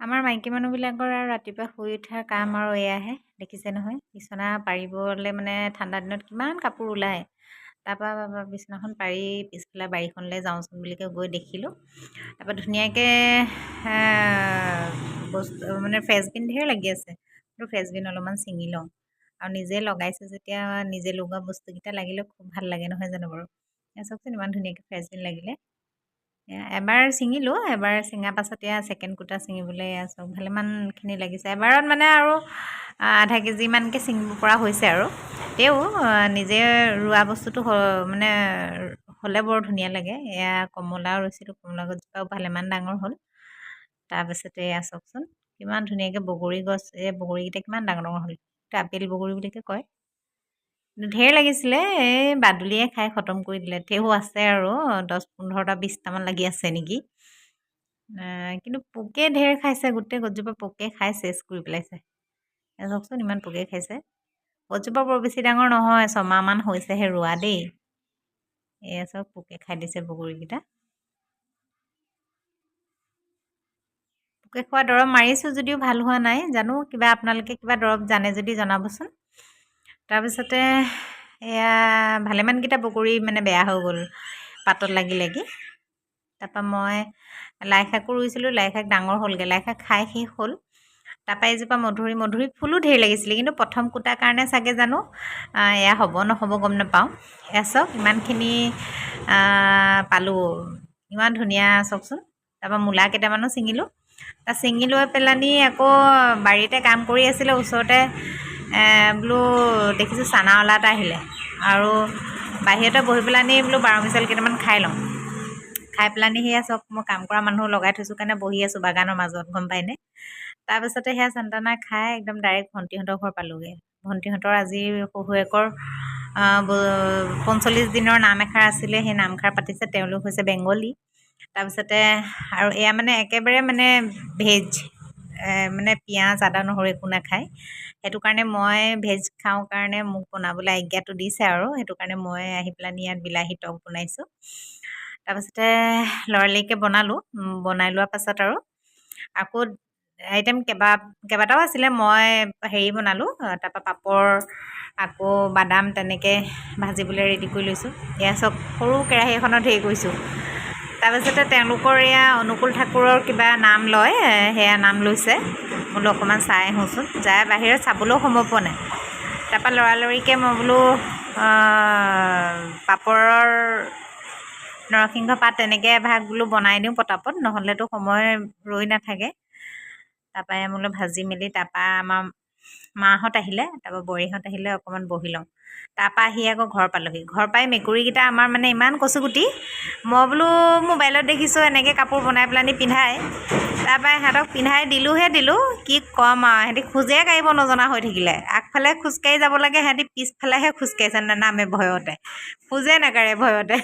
আমাৰ মাইকী মানুহবিলাকৰ আৰু ৰাতিপুৱা শুই উঠাৰ কাম আৰু এয়াহে দেখিছে নহয় বিচনা পাৰিবলৈ মানে ঠাণ্ডা দিনত কিমান কাপোৰ ওলায়। তাৰপৰা বিচনাখন পাৰি পিছফালে বাৰীখনলৈ যাওঁচোন বুলি কৈ গৈ দেখিলোঁ। তাৰপৰা ধুনীয়াকৈ বস্তু মানে ফ্ৰেঞ্চবিন ঢেৰ লাগি আছে। বোলো ফ্ৰেঞ্চবিন অলপমান ছিঙি লওঁ। আৰু নিজে লগাইছোঁ যেতিয়া নিজে লগোৱা বস্তুকেইটা লাগিলে খুব ভাল লাগে নহয় জানো বাৰু? চাওকচোন ইমান ধুনীয়াকৈ ফ্ৰেঞ্চবিন লাগিলে। এবাৰ ছিঙিলোঁ এবাৰ ছিঙাৰ পাছত এয়া ছেকেণ্ড কুটা ছিঙিবলৈ চাওক ভালেমানখিনি লাগিছে। এবাৰত মানে আৰু আধা কেজিমানকৈ ছিঙিব পৰা হৈছে আৰু। তেও নিজে ৰোৱা বস্তুটো মানে হ'লে বৰ ধুনীয়া লাগে। এয়া কমলাও ৰুইছিলোঁ কমলা গছজোপাও ভালেমান ডাঙৰ হ'ল। তাৰপিছতে এয়া চাওকচোন কিমান ধুনীয়াকৈ বগৰী গছ এই বগৰীকেইটা কিমান ডাঙৰ ডাঙৰ হ'ল আপেল বগৰী বুলিকে কয়। ঢেৰ লাগিছিলে এই বাদুলিয়ে খাই খতম কৰি দিলে। তেও আছে আৰু দহ পোন্ধৰটা বিছটামান লাগি আছে নেকি? কিন্তু পোকে ঢেৰ খাইছে গোটেই গছজোপা পোকে খাই চেচ কৰি পেলাইছে চাওকচোন ইমান পোকে খাইছে। গছজোপা বৰ বেছি ডাঙৰ নহয় ছমাহমান হৈছেহে ৰোৱা দেই। এয়া চাওক পোকে খাই দিছে বগৰীকেইটা। পোকে খোৱা দৰৱ মাৰিছোঁ যদিও ভাল হোৱা নাই জানো কিবা আপোনালোকে কিবা দৰৱ জানে যদি জনাবচোন। তাৰপিছতে এয়া ভালেমানকেইটা বগৰী মানে বেয়া হৈ গ'ল পাতত লাগি লাগি তাৰপৰা মই লাই শাকো ৰুইছিলোঁ লাই শাক ডাঙৰ হ'লগৈ লাই শাক খাই শেষ হ'ল। তাৰপৰা এজোপা মধুৰি মধুৰি ফুলো ঢেৰ লাগিছিলে কিন্তু প্ৰথম কুটাৰ কাৰণে চাগে জানো এয়া হ'ব নহ'ব গম নাপাওঁ। এয়া চাওক ইমানখিনি পালোঁ। ইমান ধুনীয়া চাওকচোন তাৰপৰা মূলা কেইটামানো ছিঙিলোঁ। তাত ছিঙি লৈ পেলানি আকৌ বাৰীতে কাম কৰি আছিলে ওচৰতে বোলো দেখিছোঁ চানাৱলা এটা আহিলে। আৰু বাহিৰতে বহি পেলানি বোলো বাৰ মিছাল কেইটামান খাই লওঁ। খাই পেলানি সেয়া চব মই কাম কৰা মানুহ লগাই থৈছোঁ কাৰণে বহি আছোঁ বাগানৰ মাজত গম পায়নে তাৰপিছতে সেয়া চান্তানা খাই একদম ডাইৰেক্ট ভণ্টিহঁতৰ ঘৰ পালোঁগৈ। ভণ্টিহঁতৰ আজি শহুৱেকৰ পঞ্চল্লিছ দিনৰ নাম এষাৰ আছিলে সেই নামষাৰ পাতিছে তেওঁলোক হৈছে বেংগলী। তাৰপিছতে আৰু এয়া মানে একেবাৰে মানে ভেজ। মানে পিঁয়াজ আদা নহৰু একো নাখায়। সেইটো কাৰণে মই ভেজ খাওঁ কাৰণে মোক বনাবলৈ আজ্ঞাটো দিছে আৰু। সেইটো কাৰণে মই আহি পেলানি ইয়াত বিলাহী টক বনাইছোঁ। তাৰপিছতে লৰালৰিকৈ বনালোঁ। বনাই লোৱাৰ পাছত আৰু আকৌ আইটেম কেইবা কেইবাটাও আছিলে মই হেৰি বনালোঁ তাৰপৰা পাপৰ আকৌ বাদাম তেনেকৈ ভাজিবলৈ ৰেডি কৰি লৈছোঁ। এয়া চব সৰু কেৰাহী এখনত হেৰি কৰিছোঁ। তাৰপিছতে তেওঁলোকৰ এয়া অনুকূল ঠাকুৰৰ কিবা নাম লয় সেয়া নাম লৈছে। বোলো অকণমান চাই আহোঁচোন। যাই বাহিৰত চাবলৈও সময় পোৱা নাই। তাৰপৰা লৰালৰিকৈ মই বোলো পাপৰৰ নৰসিংহ পাত তেনেকৈ এভাগ বোলো বনাই দিওঁ পটাপট নহ'লেতো সময় ৰৈ নাথাকে। তাৰপৰা বোলো ভাজি মেলি তাৰপৰা আমাৰ মাহঁত আহিলে তাৰপৰা বোৱাৰীহঁত আহিলে অকণমান বহি লওঁ। তাৰপৰা আহি আকৌ ঘৰ পালোঁহি। ঘৰ পাই মেকুৰীকেইটা আমাৰ মানে ইমান কচুগুটি মই বোলো মোবাইলত দেখিছোঁ এনেকৈ কাপোৰ বনাই পেলানি পিন্ধাই। তাৰপৰা সিহঁতক পিন্ধাই দিলোঁহে দিলোঁ কি ক'ম আৰু সিহঁতি খোজে কাঢ়িব নজনা হৈ থাকিলে। আগফালে খোজকাঢ়ি যাব লাগে সিহঁতি পিছফালেহে খোজকাঢ়িছে নানামে ভয়তে। খোজে নাকাঢ়ে ভয়তে।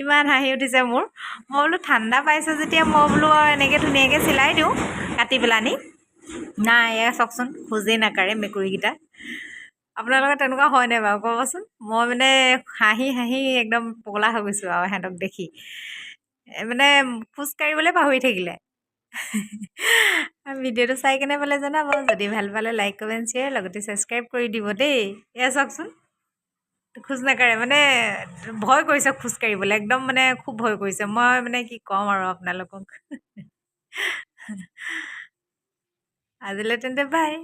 ইমান হাঁহি উঠিছে মোৰ। মই বোলো ঠাণ্ডা পাইছে যেতিয়া মই বোলো আৰু এনেকৈ ধুনীয়াকৈ চিলাই দিওঁ কাটি পেলানি। নাই এয়া চাওকচোন খোজেই নাকাঢ়ে মেকুৰীকেইটা। আপোনালোকৰ তেনেকুৱা হয়নে বাৰু ক'বচোন। মই মানে হাঁহি হাঁহি একদম পগলা হৈ গৈছোঁ আৰু সিহঁতক দেখি। মানে খোজ কাঢ়িবলৈ পাহৰি থাকিলে। ভিডিঅ'টো চাই কেনে পালে জনাব যদি ভাল পালে লাইক কমেণ্ট শ্বেয়াৰ লগতে ছাবস্ক্ৰাইব কৰি দিব দেই। এয়া চাওকচোন খোজ নাকাঢ়ে মানে ভয় কৰিছে খোজ কাঢ়িবলৈ একদম মানে খুব ভয় কৰিছে। মই মানে কি ক'ম আৰু আপোনালোকক। அதில் டெண்டர் பாய்